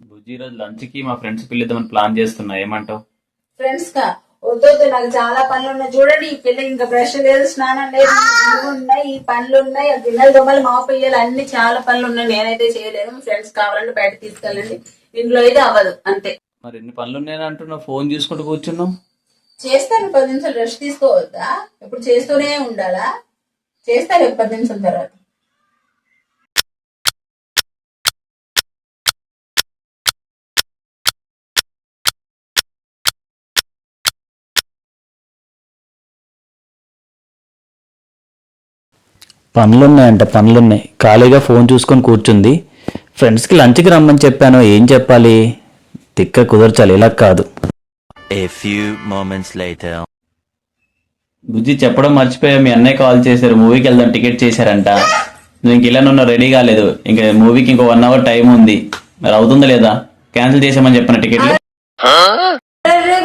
బుజ్జి రోజు లంచ్కి మా ఫ్రెండ్స్ పిలుద్దామని ప్లాన్ చేస్తున్నా. ఏమంటావు? ఫ్రెండ్స్ కా? వద్దొద్దు నాకు చాలా పనులు ఉన్నాయి చూడండి ఈ పిల్ల ఇంకా బ్రష్ లేదు స్నానం లేదు. ఇవి ఉన్నాయి ఈ పనులు ఉన్నాయి ఆ గిన్నెలు దొమ్మలు మా పిల్లలు అన్ని చాలా పనులు ఉన్నాయి నేనైతే చేయలేను. ఫ్రెండ్స్ కావాలంటే బయట తీసుకెళ్ళండి. ఇంట్లో అయితే అవ్వదు అంతే. మరి ఎన్ని పనులు ఉన్నాయని అంటున్నావు? ఫోన్ చూసుకుంటూ కూర్చున్నావు. చేస్తాను పది నిమిషాలు. రెస్ట్ తీసుకోవద్దా? ఇప్పుడు చేస్తూనే ఉండాలా? చేస్తాను పది నిమిషాల తర్వాత పనులున్నాయంట పనులున్నాయి. ఖాళీగా ఫోన్ చూసుకొని కూర్చుంది. ఫ్రెండ్స్కి లంచ్కి రమ్మని చెప్పాను. ఏం చెప్పాలి? తిక్క కుదర్చాలి. ఇలా కాదు. బుజ్జి చెప్పడం మర్చిపోయా. మీ అన్నయ్య కాల్ చేశారు. మూవీకి వెళ్దాం. టికెట్ చేశారంట. నువ్వు ఇంక ఇలా నువ్వు రెడీ కాలేదు. ఇంకా మూవీకి ఇంకో వన్ అవర్ టైం ఉంది. మరి అవుతుందా లేదా? క్యాన్సిల్ చేసామని చెప్పిన టికెట్లు.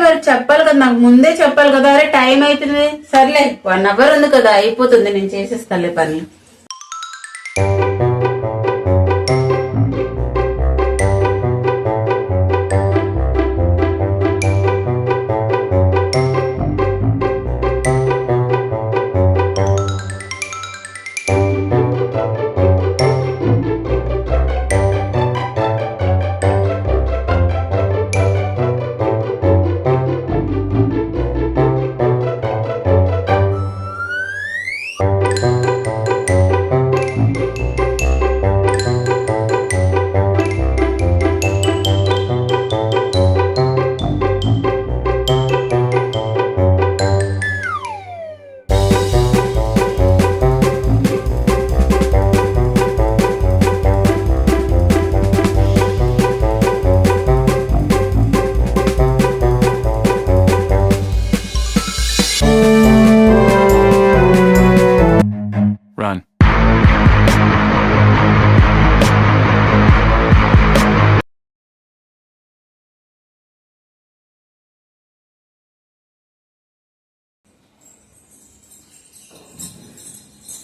గారు చెప్పాలి కదా నాకు ముందే చెప్పాలి కదా అరే టైం అవుతుంది సర్లే వన్ అవర్ ఉంది కదా అయిపోతుంది నేను చేసేస్తాలే పని.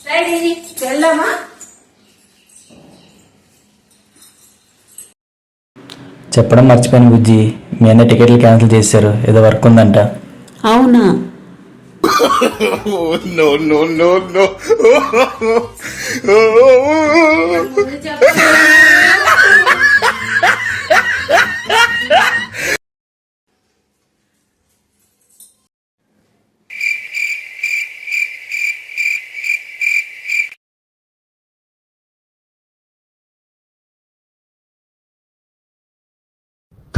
రెడీ వెళ్దామా? చెప్పడం మర్చిపోయాను బుజ్జి మీ అన్న టికెట్లు క్యాన్సిల్ చేశారు. ఏదో వర్క్ ఉందంట. అవునా?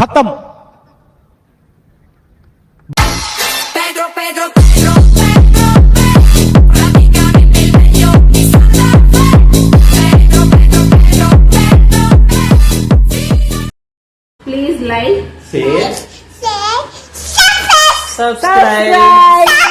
खत्म Pedro, Pedro, Pedro, Pedro, Please like, share, subscribe. subscribe.